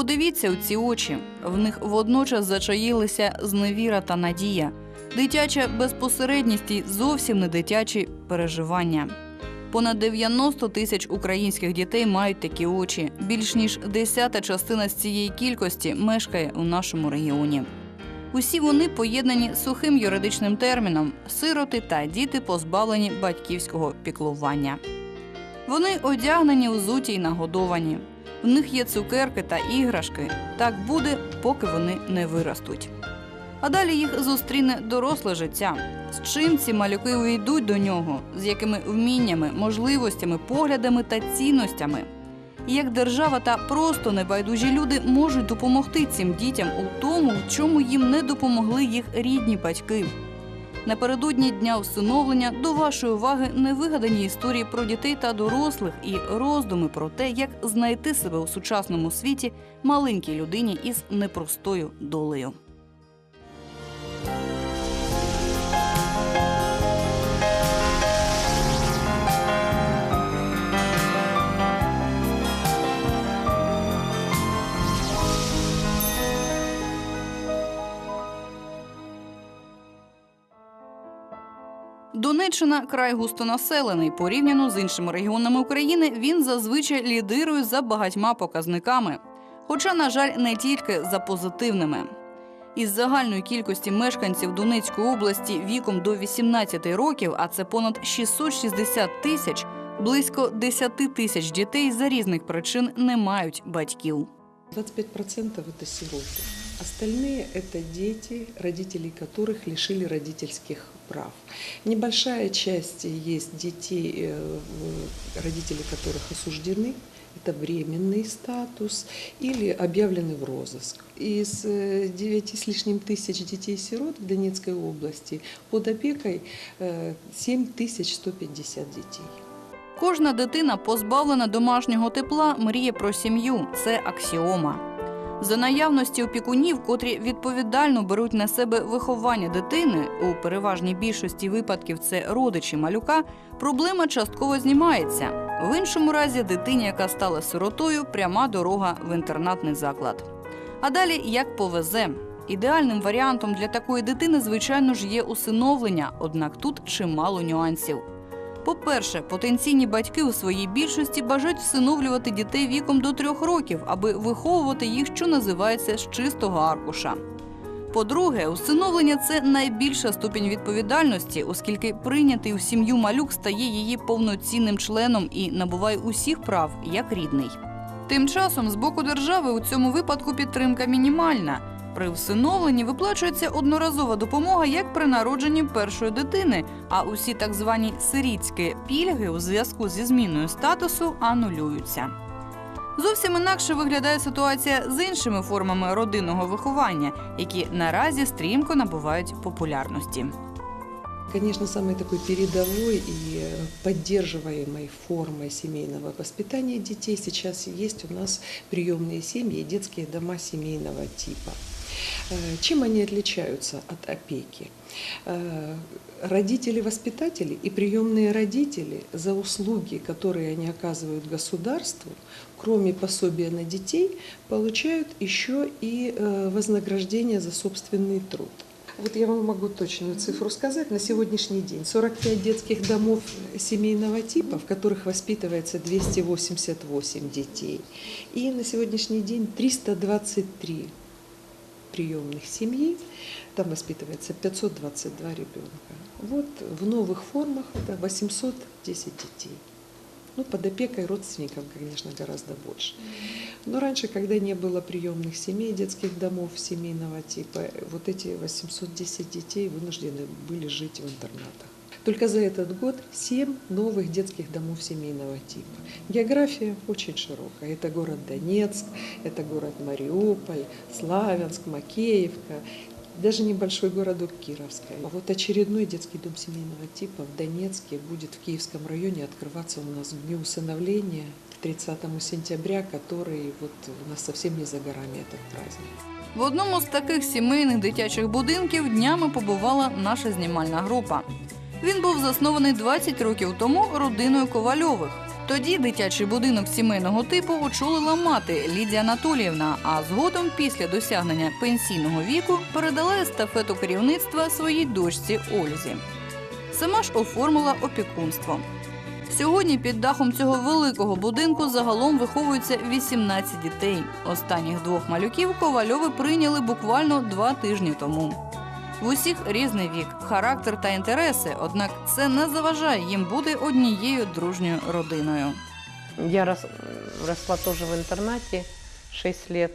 подивіться у ці очі. В них водночас зачаїлися зневіра та надія, дитяча безпосередність і зовсім не дитячі переживання. Понад 90 тисяч українських дітей мають такі очі. Більш ніж десята частина з цієї кількості мешкає у нашому регіоні. Усі вони поєднані сухим юридичним терміном сироти та діти, позбавлені батьківського піклування. Вони одягнені, узуті й нагодовані. В них є цукерки та іграшки. Так буде, поки вони не виростуть. А далі їх зустріне доросле життя. З чим ці малюки увійдуть до нього, з якими вміннями, можливостями, поглядами та цінностями. І як держава та просто небайдужі люди можуть допомогти цим дітям у тому, в чому їм не допомогли їх рідні батьки. Напередодні дня усиновлення до вашої уваги невигадані історії про дітей та дорослих і роздуми про те, як знайти себе у сучасному світі маленькій людині із непростою долею. Донеччина край густонаселений. Порівняно з іншими регіонами України, він зазвичай лідирує за багатьма показниками. Хоча, на жаль, не тільки за позитивними. Із загальної кількості мешканців Донецької області віком до 18 років, а це понад 660 тисяч, близько 10 тисяч дітей за різних причин не мають батьків. 25% это сироты. Остальные это дети, родители которых лишили родительских прав. Небольшая часть есть детей, э, в- родители которых осуждены. Это временный статус или объявлены в розыск. Из э, 9 с лишним тысяч детей-сирот в Донецкой области под опекой э, 7150 детей. Кожна дитина, позбавлена домашнього тепла, мріє про сім'ю. Це аксіома. За наявності опікунів, котрі відповідально беруть на себе виховання дитини, у переважній більшості випадків це родичі малюка, проблема частково знімається. В іншому разі дитині, яка стала сиротою, пряма дорога в інтернатний заклад. А далі як повезе. Ідеальним варіантом для такої дитини, звичайно ж, є усиновлення, однак тут чимало нюансів. По-перше, потенційні батьки у своїй більшості бажають всиновлювати дітей віком до трьох років, аби виховувати їх, що називається з чистого аркуша. По-друге, усиновлення це найбільша ступінь відповідальності, оскільки прийнятий у сім'ю малюк стає її повноцінним членом і набуває усіх прав як рідний. Тим часом з боку держави у цьому випадку підтримка мінімальна. При всиновленні виплачується одноразова допомога як при народженні першої дитини, а усі так звані сирітські пільги у зв'язку зі зміною статусу анулюються. Зовсім інакше виглядає ситуація з іншими формами родинного виховання, які наразі стрімко набувають популярності. Конечно, самой такой передовой и поддерживаемой формой семейного воспитания детей сейчас есть у нас приемные семьи и детские дома семейного типа. Э, Чем они отличаются от опеки? Э, Родители-воспитатели и приемные родители за услуги, которые они оказывают государству, кроме пособия на детей, получают еще и э, вознаграждение за собственный труд. Вот я вам могу точную цифру сказать. На сегодняшний день 45 детских домов семейного типа, в которых воспитывается 288 детей. И на сегодняшний день 323 приемных семьи, там воспитывается 522 ребенка. Вот в новых формах это 810 детей. Ну, под опекой родственников, конечно, гораздо больше. Но раньше, когда не было приемных семей, детских домов семейного типа, вот эти 810 детей вынуждены были жить в интернатах. Только за этот год 7 новых детских домов семейного типа. География очень широкая. Это город Донецк, это город Мариуполь, Славянск, Макеевка, даже небольшой городок Кировская. А вот очередной детский дом семейного типа в Донецке будет в Киевском районе открываться у нас к дню усыновления к 30 сентября, который вот у нас совсем не за горами этот праздник. В одному з таких сімейних дитячих будинків днями побувала наша знімальна група. Він був заснований 20 років тому родиною Ковальових. Тоді дитячий будинок сімейного типу очолила мати Лідія Анатоліївна, а згодом, після досягнення пенсійного віку, передала естафету керівництва своїй дочці Ользі. Сама ж оформила опікунство. Сьогодні під дахом цього великого будинку загалом виховується 18 дітей. Останніх двох малюків Ковальови прийняли буквально два тижні тому. В усіх різний вік, характер та інтереси, однак це не заважає їм бути однією дружньою родиною. Я рос- росла тоже в интернате 6 лет.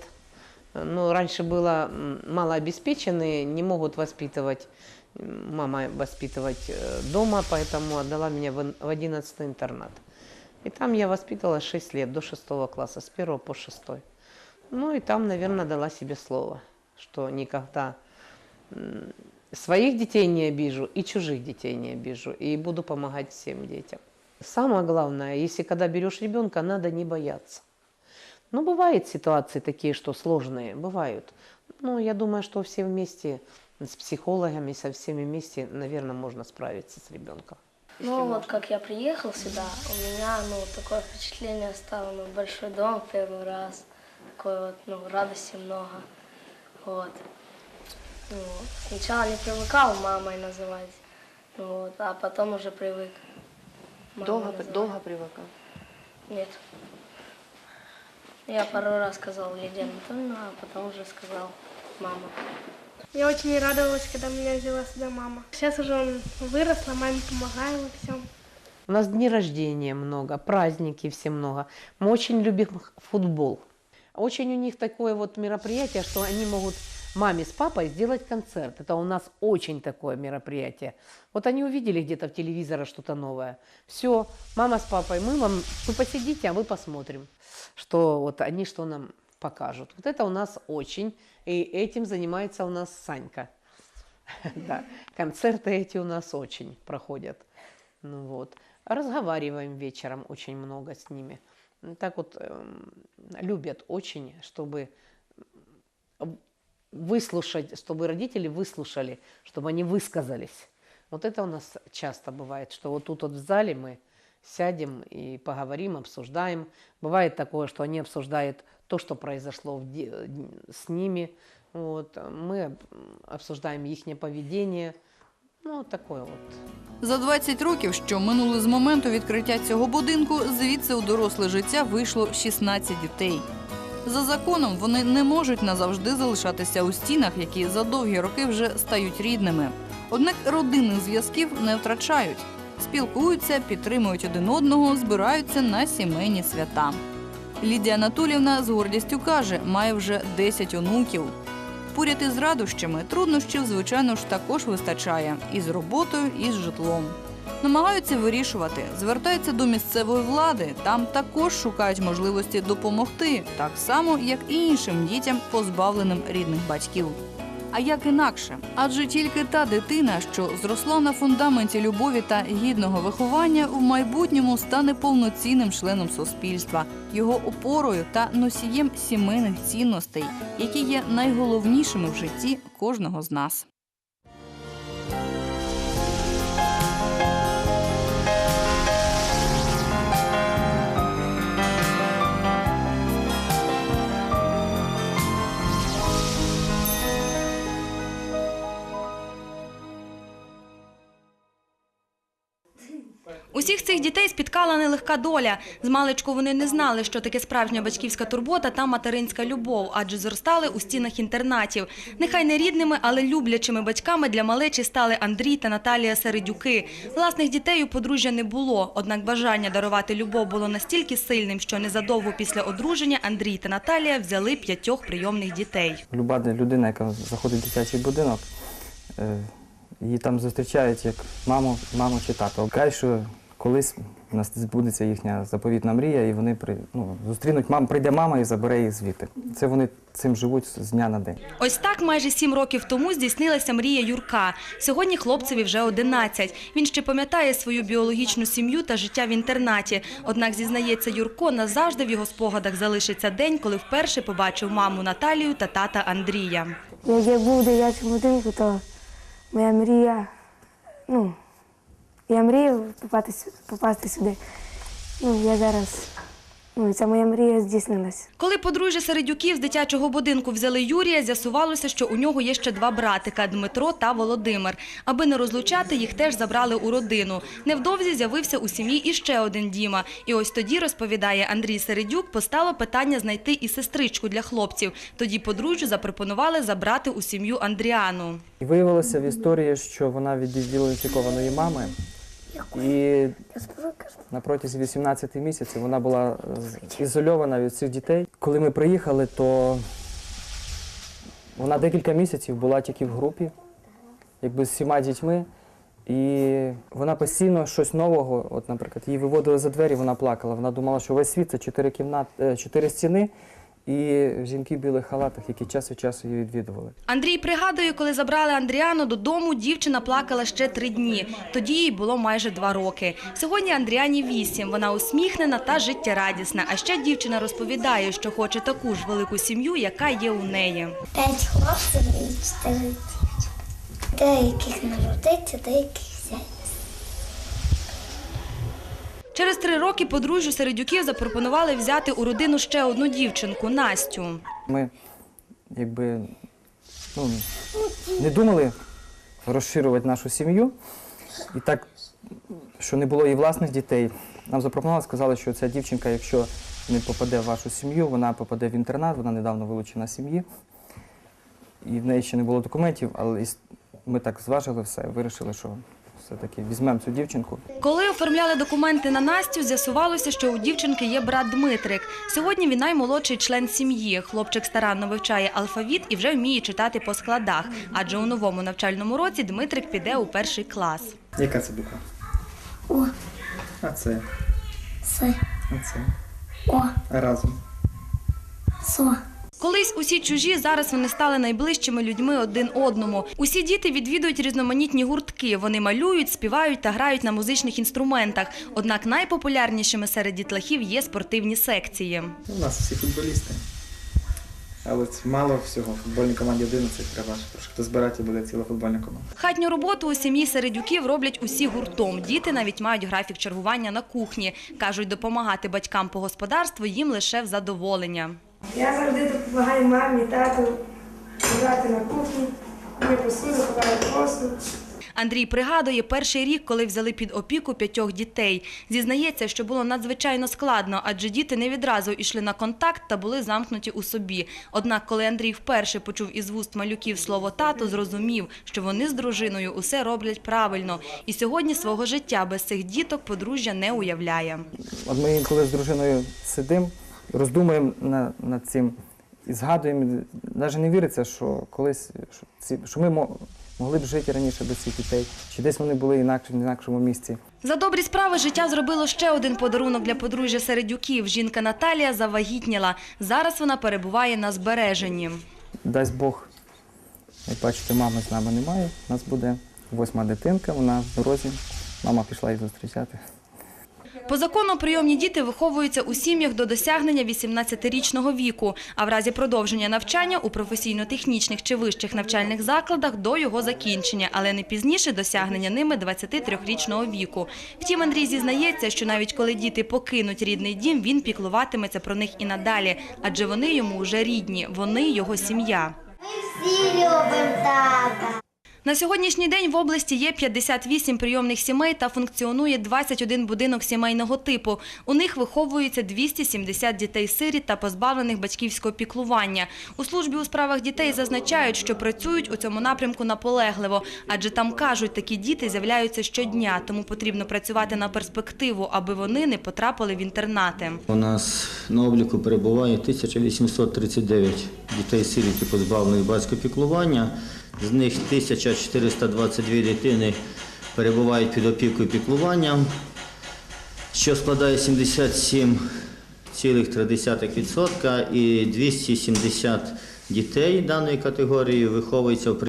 Но раньше было м, малообеспеченные, не могут воспитывать, м, мама воспитывать э, дома, поэтому отдала меня в ин- в 11 интернат. И там я воспитывала 6 лет, до 6 класса, с 1 по 6. Ну и там, наверное, дала себе слово, что никогда м, своих детей не обижу и чужих детей не обижу, и буду помогать всем детям. Самое главное, если когда берешь ребенка, надо не бояться. Ну, бывают ситуации такие, что сложные, бывают. Но я думаю, что все вместе с психологами, со всеми вместе, наверное, можно справиться с ребенком. Ну вот как я приехал сюда, у меня ну такое впечатление стало, ну большой дом в первый раз, такой вот, ну радости много, вот. Ну, вот. Сначала не привыкал мамой называть, вот, а потом уже привык. Долго, долго привыкал? Нет. Я пару раз сказал Лидия Анатольевна, а потом уже сказал мама. Я очень радовалась, когда меня взяла сюда мама. Сейчас уже он выросла, маме помогаю во всем. У нас дни рождения много, праздники все много. Мы очень любим футбол. Очень у них такое вот мероприятие, что они могут маме с папой сделать концерт. Это у нас очень такое мероприятие. Вот они увидели где-то в телевизоре что-то новое. Все, мама с папой, мы вам, вы посидите, а мы посмотрим, что вот они что нам покажут. Вот это у нас очень, и этим занимается у нас Санька. Да, концерты эти у нас очень проходят. Ну вот. Разговариваем вечером очень много с ними. Так вот эм, любят очень, чтобы выслушать, чтобы родители выслушали, чтобы они высказались. Вот это у нас часто бывает, что вот тут вот в зале мы сядем и поговорим, обсуждаем. Бывает такое, что они обсуждают то, что произошло в де- с ними. Вот. Мы м, обсуждаем их поведение. Ну, вот такое вот. За 20 років, що минули з моменту відкриття цього будинку, звідси у доросле життя вийшло 16 дітей. За законом вони не можуть назавжди залишатися у стінах, які за довгі роки вже стають рідними. Однак родинних зв'язків не втрачають. Спілкуються, підтримують один одного, збираються на сімейні свята. Лідія Анатолівна з гордістю каже, має вже 10 онуків. Поряд із радощами труднощів, звичайно ж, також вистачає і з роботою, і з житлом. Намагаються вирішувати, звертаються до місцевої влади. Там також шукають можливості допомогти, так само як і іншим дітям, позбавленим рідних батьків. А як інакше? Адже тільки та дитина, що зросла на фундаменті любові та гідного виховання, в майбутньому стане повноцінним членом суспільства, його опорою та носієм сімейних цінностей, які є найголовнішими в житті кожного з нас. Цих дітей спіткала нелегка доля. З маличку вони не знали, що таке справжня батьківська турбота та материнська любов, адже зростали у стінах інтернатів. Нехай не рідними, але люблячими батьками для малечі стали Андрій та Наталія Середюки. Власних дітей у подружжя не було, однак бажання дарувати любов було настільки сильним, що незадовго після одруження Андрій та Наталія взяли п'ятьох прийомних дітей. Люба людина, яка заходить в дитячий будинок, е, її там зустрічають як маму, маму чи тато. Кажуть, що колись у нас збудеться їхня заповітна мрія, і вони при, ну, зустрінуть маму, прийде мама і забере їх звідти. Це вони цим живуть з дня на день. Ось так майже сім років тому здійснилася мрія Юрка. Сьогодні хлопцеві вже 11. Він ще пам'ятає свою біологічну сім'ю та життя в інтернаті. Однак, зізнається Юрко, назавжди в його спогадах залишиться день, коли вперше побачив маму Наталію та тата Андрія. Як я був в дитячому будинку, то моя мрія, ну, я мрію попасти, попасти сюди. ну, я зараз, ну, ця моя мрія здійснилась. Коли подружжя Середюків з дитячого будинку взяли Юрія, з'ясувалося, що у нього є ще два братика – Дмитро та Володимир. Аби не розлучати, їх теж забрали у родину. Невдовзі з'явився у сім'ї іще один Діма. І ось тоді, розповідає Андрій Середюк, постало питання знайти і сестричку для хлопців. Тоді подружжю запропонували забрати у сім'ю Андріану. І виявилося в історії, що вона від діагностикованої мами. І на протязі 18 місяців вона була е, ізольована від цих дітей. Коли ми приїхали, то вона декілька місяців була тільки в групі, якби з всіма дітьми. І вона постійно щось нового, от, наприклад, її виводили за двері, вона плакала. Вона думала, що весь світ це чотири кімнат, е, чотири стіни і жінки в білих халатах, які час від часу її відвідували. Андрій пригадує, коли забрали Андріану додому, дівчина плакала ще три дні. Тоді їй було майже два роки. Сьогодні Андріані вісім. Вона усміхнена та життєрадісна. А ще дівчина розповідає, що хоче таку ж велику сім'ю, яка є у неї. П'ять хлопців і чотири дівчинки. Деяких народиться, деяких взяти. Через три роки подружжю Середюків запропонували взяти у родину ще одну дівчинку Настю. Ми якби ну, не думали розширювати нашу сім'ю. І так, що не було і власних дітей, нам запропонували, сказали, що ця дівчинка, якщо не попаде в вашу сім'ю, вона попаде в інтернат, вона недавно вилучена з сім'ї. І в неї ще не було документів, але ми так зважили все, вирішили, що все-таки візьмемо цю дівчинку. Коли оформляли документи на Настю, з'ясувалося, що у дівчинки є брат Дмитрик. Сьогодні він наймолодший член сім'ї. Хлопчик старанно вивчає алфавіт і вже вміє читати по складах. Адже у новому навчальному році Дмитрик піде у перший клас. Яка це буква? О, А це, се, а це. о, Разом. со. Колись усі чужі, зараз вони стали найближчими людьми один одному. Усі діти відвідують різноманітні гуртки. Вони малюють, співають та грають на музичних інструментах. Однак найпопулярнішими серед дітлахів є спортивні секції. У нас всі футболісти. Але це мало всього. В футбольній команді 11 треба, трошки хто збирати буде ціла футбольна команда. Хатню роботу у сім'ї Середюків роблять усі гуртом. Діти навіть мають графік чергування на кухні. Кажуть, допомагати батькам по господарству їм лише в задоволення. Я завжди допомагаю мамі, тату грати на кухні, мою посуду, ховаю посуд. Андрій пригадує перший рік, коли взяли під опіку п'ятьох дітей. Зізнається, що було надзвичайно складно, адже діти не відразу йшли на контакт та були замкнуті у собі. Однак, коли Андрій вперше почув із вуст малюків слово тато, зрозумів, що вони з дружиною усе роблять правильно. І сьогодні свого життя без цих діток подружжя не уявляє. От ми інколи з дружиною сидимо, роздумуємо на, над цим і згадуємо, навіть не віриться, що колись що, ці, що ми мо- могли б жити раніше без цих дітей, чи десь вони були інакше, в інакшому місці. За добрі справи життя зробило ще один подарунок для подружжя Середюків. Жінка Наталія завагітніла. Зараз вона перебуває на збереженні. Дасть Бог, як бачите, мами з нами немає. У нас буде восьма дитинка, вона в дорозі. Мама пішла їх зустрічати. По закону прийомні діти виховуються у сім'ях до досягнення 18-річного віку, а в разі продовження навчання у професійно-технічних чи вищих навчальних закладах до його закінчення, але не пізніше досягнення ними 23-річного віку. Втім, Андрій зізнається, що навіть коли діти покинуть рідний дім, він піклуватиметься про них і надалі, адже вони йому вже рідні, вони його сім'я. Всі любимо тата. На сьогоднішній день в області є 58 прийомних сімей та функціонує 21 будинок сімейного типу. У них виховується 270 дітей-сиріт та позбавлених батьківського піклування. У службі у справах дітей зазначають, що працюють у цьому напрямку наполегливо, адже там кажуть, такі діти з'являються щодня, тому потрібно працювати на перспективу, аби вони не потрапили в інтернати. У нас на обліку перебуває 1839 дітей-сиріт позбавлених батьківського піклування. З них 1422 дитини перебувають під опікою піклуванням, що складає 77,3% і 270 дітей даної категорії виховуються в